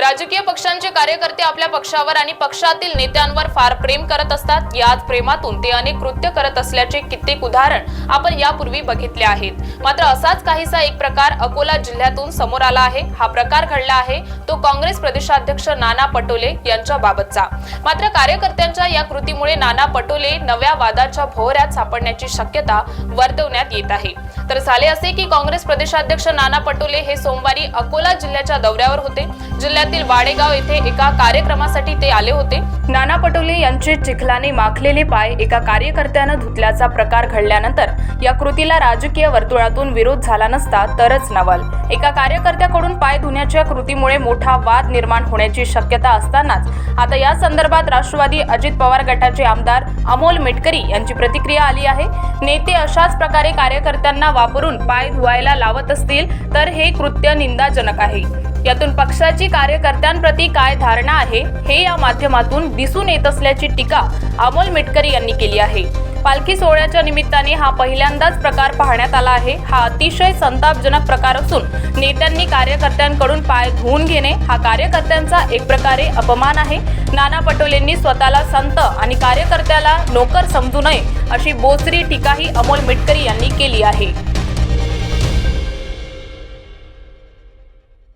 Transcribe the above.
राजकीय पक्षांचे कार्यकर्ते आपल्या पक्षावर आणि पक्षातील नेत्यांवर फार प्रेम करत असतात. याच प्रेमातून ते अनेक कृत्य करत असल्याचे कित्येक उदाहरण आपण यापूर्वी बघितले आहेत. मात्र असाच काहीसा एक प्रकार अकोला जिल्ह्यातून समोर आला आहे. हा प्रकार घडला आहे. तो काँग्रेस प्रदेशाध्यक्ष नाना पटोले यांच्या बाबतचा मात्र कार्यकर्त्यांच्या या कृतीमुळे नाना पटोले नव्या वादाच्या भोवऱ्यात सापडण्याची शक्यता वर्तवण्यात येत आहे. तर झाले असे की काँग्रेस प्रदेशाध्यक्ष नाना पटोले हे सोमवारी अकोला जिल्ह्याच्या दौऱ्यावर होते. जिल्ह्यातील वाडेगाव येथे एका कार्यक्रमासाठी ते आले होते. नाना पटोले यांचे चिखलाने माखलेले पाय एका कार्यकर्त्यानं धुतल्याचा प्रकार घडल्यानंतर या कृतीला राजकीय वर्तुळातून विरोध झाला नसता तरच नवल. एका कार्यकर्त्याकडून पाय धुण्याच्या कृतीमुळे मोठा वाद निर्माण होण्याची शक्यता असतानाच आता या संदर्भात राष्ट्रवादी अजित पवार गटाचे आमदार अमोल मिटकरी यांची प्रतिक्रिया आली आहे. नेते अशाच प्रकारे कार्यकर्त्यांना वापरून पाय धुवायला लावत असतील तर हे कृत्य निंदाजनक आहे. यातून पक्षाची कार्यकर्त्यांप्रती काय धारणा आहे हे या माध्यमातून दिसून येत असल्याची टीका अमोल मिटकरी यांनी केली आहे. पालखी सोहळ्याच्या निमित्ताने हा पहिल्यांदाच प्रकार पाहण्यात आला आहे. हा अतिशय संतापजनक प्रकार असून नेत्यांनी कार्यकर्त्यांकडून पाय धुवून घेणे हा कार्यकर्त्यांचा एक प्रकारे अपमान आहे. नाना पटोलेंनी स्वतःला संत आणि कार्यकर्त्याला नोकर समजू नये अशी बोचरी टीकाही अमोल मिटकरी यांनी केली आहे.